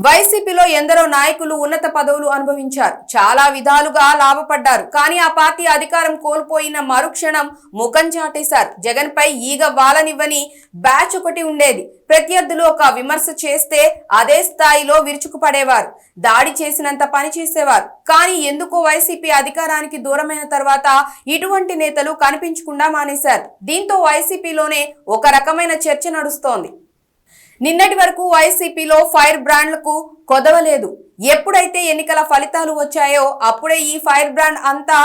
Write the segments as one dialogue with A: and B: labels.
A: వైసీపీలో ఎందరో నాయకులు ఉన్నత పదవులు అనుభవించారు. చాలా విధాలుగా లాభపడ్డారు. కానీ ఆ పార్టీ అధికారం కోల్పోయిన మరుక్షణం ముఖం చాటేశారు. జగన్ పై ఈగ వాలనివ్వని బ్యాచ్ ఒకటి ఉండేది. ప్రత్యర్థులు ఒక విమర్శ చేస్తే అదే స్థాయిలో విరుచుకుపడేవారు. దాడి చేసినంత పని చేసేవారు. కానీ ఎందుకో వైసీపీ అధికారానికి దూరమైన తర్వాత ఇటువంటి నేతలు కనిపించకుండా మానేశారు. దీంతో వైసీపీలోనే ఒక రకమైన చర్చ నడుస్తోంది. నిన్నటి వరకు వైసీపీలో ఫైర్ బ్రాండ్లకు కొదవలేదు. ఎప్పుడైతే ఎన్నికల ఫలితాలు వచ్చాయో అప్పుడే ఈ ఫైర్ బ్రాండ్ అంతా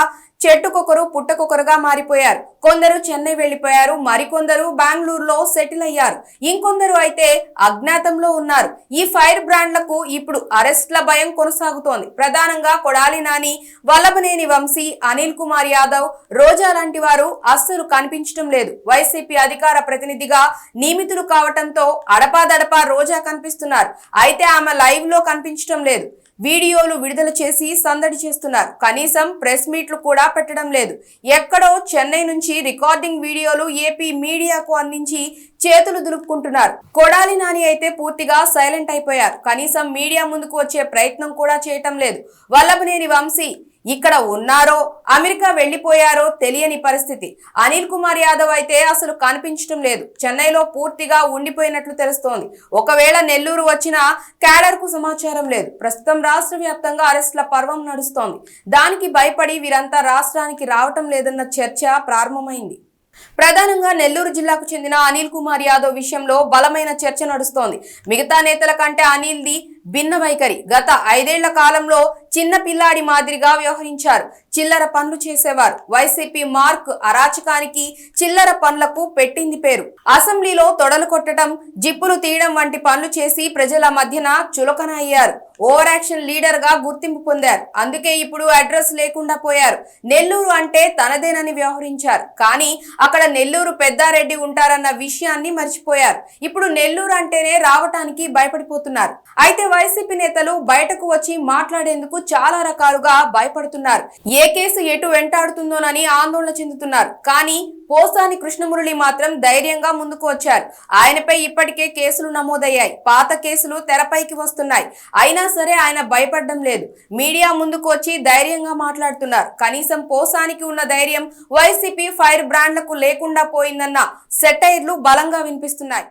A: చెట్టుకొకరు పుట్టకొకరుగా మారిపోయారు. కొందరు చెన్నై వెళ్ళిపోయారు మరికొందరు బెంగళూరులో సెటిల్ అయ్యారు. ఇంకొందరు అయితే అజ్ఞాతంలో ఉన్నారు. ఈ ఫైర్ బ్రాండ్లకు ఇప్పుడు అరెస్ట్ల భయం కొనసాగుతోంది. ప్రధానంగా కొడాలి నాని వల్లభనేని వంశీ అనిల్ కుమార్ యాదవ్ రోజా లాంటి వారు అస్సలు కనిపించడం లేదు. వైసీపీ అధికార ప్రతినిధిగా నియమితులు కావటంతో అడపాదడపా రోజా కనిపిస్తున్నారు. అయితే ఆమె లైవ్లో కనిపించడం లేదు. వీడియోలు విడుదల చేసి సందడి చేస్తున్నారు. కనీసం ప్రెస్ మీట్లు కూడా పెట్టడం లేదు. ఎక్కడో చెన్నై నుంచి రికార్డింగ్ వీడియోలు ఏపీ మీడియాకు అందించి చేతులు దులుపుకుంటున్నారు. కొడాలి నాని అయితే పూర్తిగా సైలెంట్ అయిపోయారు. కనీసం మీడియా ముందుకు వచ్చే ప్రయత్నం కూడా చేయటం లేదు. వల్లభనేని వంశీ ఇక్కడ ఉన్నారో అమెరికా వెళ్ళిపోయారో తెలియని పరిస్థితి. అనిల్ కుమార్ యాదవ్ అయితే అసలు కనిపించడం లేదు. చెన్నైలో పూర్తిగా ఉండిపోయినట్లు తెలుస్తోంది. ఒకవేళ నెల్లూరు వచ్చిన క్యాడర్కు సమాచారం లేదు. ప్రస్తుతం రాష్ట్ర వ్యాప్తంగా అరెస్టుల పర్వం నడుస్తోంది. దానికి భయపడి వీరంతా రాష్ట్రానికి రావటం లేదన్న చర్చ ప్రారంభమైంది. ప్రధానంగా నెల్లూరు జిల్లాకు చెందిన అనిల్ కుమార్ యాదవ్ విషయంలో బలమైన చర్చ నడుస్తోంది. మిగతా నేతల కంటే అనిల్ది భిన్న వైఖరి. గత ఐదేళ్ళ కాలంలో చిన్న పిల్లాడి మాదిరిగా వ్యవహరించారు. చిల్లర పనులు చేసేవారు. వైసీపీ మార్క్ అరాచకానికి చిల్లర పనులకు పెట్టింది పేరు. అసెంబ్లీలో తొడలు కొట్టడం జిప్పులు తీయడం వంటి పనులు చేసి ప్రజల మధ్యన చులకన అయ్యారు. ఓవర్ యాక్షన్ లీడర్గా గుర్తింపు పొందారు. అందుకే ఇప్పుడు అడ్రస్ లేకుండా పోయారు. నెల్లూరు అంటే తనదేనని వ్యవహరించారు. కానీ అక్కడ నెల్లూరు పెద్దారెడ్డి ఉంటారన్న విషయాన్ని మర్చిపోయారు. ఇప్పుడు నెల్లూరు అంటేనే రావటానికి భయపడిపోతున్నారు. అయితే వైసీపీ నేతలు బయటకు వచ్చి మాట్లాడేందుకు చాలా రకాలుగా భయపడుతున్నారు. ఏ కేసు ఎటు వెంటాడుతుందోనని ఆందోళన చెందుతున్నారు. కానీ పోసాని కృష్ణమురళి మాత్రం ధైర్యంగా ముందుకు వచ్చారు. ఆయనపై ఇప్పటికే కేసులు నమోదయ్యాయి. పాత కేసులు తెరపైకి వస్తున్నాయి. అయినా సరే ఆయన భయపడడం లేదు. మీడియా ముందుకు వచ్చి ధైర్యంగా మాట్లాడుతున్నారు. కనీసం పోసానికి ఉన్న ధైర్యం వైసీపీ ఫైర్ బ్రాండ్లకు లేకుండా పోయిందన్న సెటైర్లు బలంగా వినిపిస్తున్నాయి.